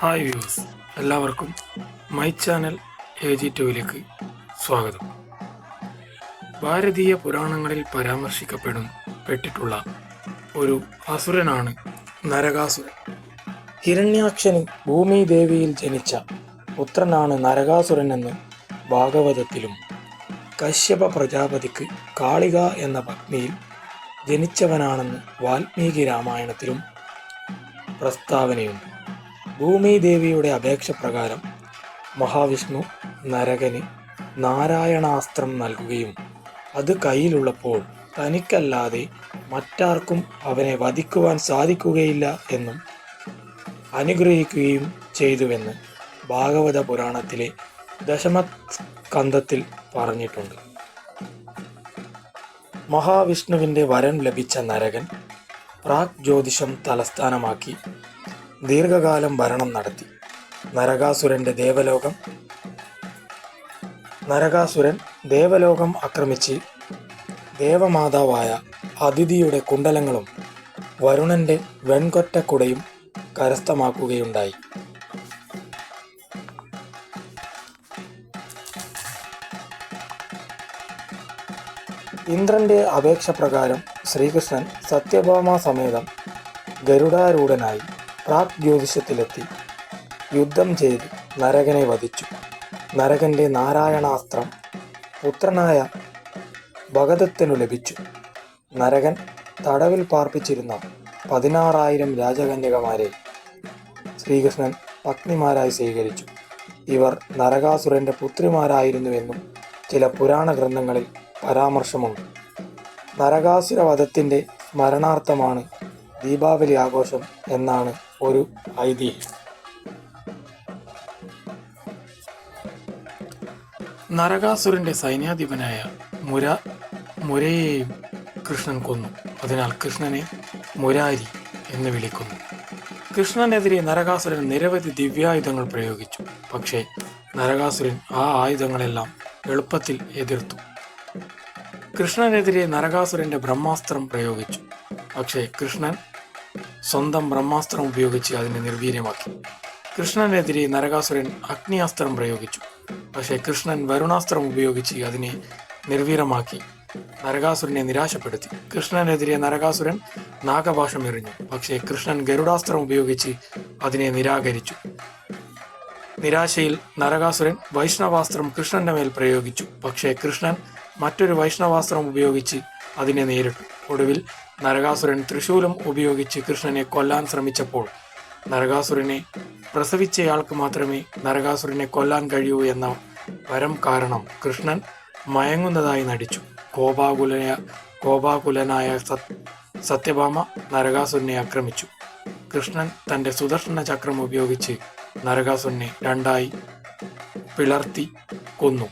Hi views എല്ലാവർക്കും my channel A G ടുവിലേക്ക് സ്വാഗതം. ഭാരതീയ പുരാണങ്ങളിൽ പരാമർശിക്കപ്പെടും പെട്ടിട്ടുള്ള ഒരു അസുരനാണ് നരകാസുരൻ. ഹിരണ്യാക്ഷന് ഭൂമിദേവിയിൽ ജനിച്ച പുത്രനാണ് നരകാസുരൻ എന്ന് ഭാഗവതത്തിലും കശ്യപ പ്രജാപതിക്ക് കാളിക എന്ന പത്നിയിൽ ജനിച്ചവനാണെന്ന് വാൽമീകി രാമായണത്തിലും പ്രസ്താവനയുണ്ട്. ഭൂമിദേവിയുടെ അപേക്ഷ പ്രകാരം മഹാവിഷ്ണു നരകന് നാരായണാസ്ത്രം നൽകുകയും അത് കയ്യിലുള്ളപ്പോൾ തനിക്കല്ലാതെ മറ്റാർക്കും അവനെ വധിക്കുവാൻ സാധിക്കുകയില്ല എന്നും അനുഗ്രഹിക്കുകയും ചെയ്തുവെന്ന് ഭാഗവത പുരാണത്തിലെ ദശമസ്കന്ധത്തിൽ പറഞ്ഞിട്ടുണ്ട്. മഹാവിഷ്ണുവിന്റെ വരം ലഭിച്ച നരകൻ പ്രാക് ജ്യോതിഷം തലസ്ഥാനമാക്കി ദീർഘകാലം ഭരണം നടത്തി. നരകാസുരന്റെ ദേവലോകം. നരകാസുരൻ ദേവലോകം ആക്രമിച്ച് ദേവമാതാവായ അതിഥിയുടെ കുണ്ടലങ്ങളും വരുണന്റെ വെൺകൊറ്റക്കുടയും കരസ്ഥമാക്കുകയുണ്ടായി. ഇന്ദ്രന്റെ അപേക്ഷ പ്രകാരം ശ്രീകൃഷ്ണൻ സത്യഭാമ സമേതം ഗരുഡാരൂഢനായി പ്രാഗ് ജ്യോതിഷത്തിലെത്തി. യുദ്ധം ചെയ്ത് നരകനെ വധിച്ചു. നരകന്റെ നാരായണാസ്ത്രം പുത്രനായ ഭഗതത്തിനു ലഭിച്ചു. നരകൻ തടവിൽ പാർപ്പിച്ചിരുന്ന പതിനാറായിരം രാജകന്യകമാരെ ശ്രീകൃഷ്ണൻ പത്നിമാരായി സ്വീകരിച്ചു. ഇവർ നരകാസുരന്റെ പുത്രിമാരായിരുന്നുവെന്നും ചില പുരാണ ഗ്രന്ഥങ്ങളിൽ പരാമർശമുണ്ട്. നരകാസുരവധത്തിന്റെ സ്മരണാർത്ഥമാണ് ദീപാവലി ആഘോഷം എന്നാണ് ഒരു ഐതിഹ്യം നരകാസുരന്റെ സൈന്യാധിപനായ മുര മുരയെയും കൃഷ്ണൻ കൊന്നു. അതിനാൽ കൃഷ്ണനെ മുരാരി എന്ന് വിളിക്കുന്നു. കൃഷ്ണനെതിരെ നരകാസുരൻ നിരവധി ദിവ്യായുധങ്ങൾ പ്രയോഗിച്ചു. പക്ഷേ നരകാസുരൻ ആ ആയുധങ്ങളെല്ലാം എളുപ്പത്തിൽ എതിർത്തു. കൃഷ്ണനെതിരെ നരകാസുരന്റെ ബ്രഹ്മാസ്ത്രം പ്രയോഗിച്ചു. പക്ഷേ കൃഷ്ണൻ സ്വന്തം ബ്രഹ്മാസ്ത്രം ഉപയോഗിച്ച് അതിനെ നിർവീര്യമാക്കി. കൃഷ്ണനെതിരെ നരകാസുരൻ അഗ്നിയാസ്ത്രം പ്രയോഗിച്ചു. പക്ഷേ കൃഷ്ണൻ വരുണാസ്ത്രം ഉപയോഗിച്ച് അതിനെ നിർവീരമാക്കി നരകാസുരനെ നിരാശപ്പെടുത്തി. കൃഷ്ണനെതിരെ നരകാസുരൻ നാഗഭാഷം എറിഞ്ഞു. പക്ഷേ കൃഷ്ണൻ ഗരുഡാസ്ത്രം ഉപയോഗിച്ച് അതിനെ നിരാകരിച്ചു. നിരാശയിൽ നരകാസുരൻ വൈഷ്ണവാസ്ത്രം കൃഷ്ണന്റെ മേൽ പ്രയോഗിച്ചു. പക്ഷേ കൃഷ്ണൻ മറ്റൊരു വൈഷ്ണവാസ്ത്രം ഉപയോഗിച്ച് അതിനെ നേരിട്ടു. ഒടുവിൽ നരകാസുരൻ തൃശൂലം ഉപയോഗിച്ച് കൃഷ്ണനെ കൊല്ലാൻ ശ്രമിച്ചപ്പോൾ നരകാസുരനെ പ്രസവിച്ചയാൾക്ക് മാത്രമേ നരകാസുരനെ കൊല്ലാൻ കഴിയൂ എന്ന വരം കാരണം കൃഷ്ണൻ മയങ്ങുന്നതായി നടിച്ചു. കോപാകുലനായ കോപാകുലനായ സത് സത്യഭാമ നരകാസുരനെ ആക്രമിച്ചു. കൃഷ്ണൻ തന്റെ സുദർശന ചക്രം ഉപയോഗിച്ച് നരകാസുരനെ രണ്ടായി പിളർത്തി കൊന്നു.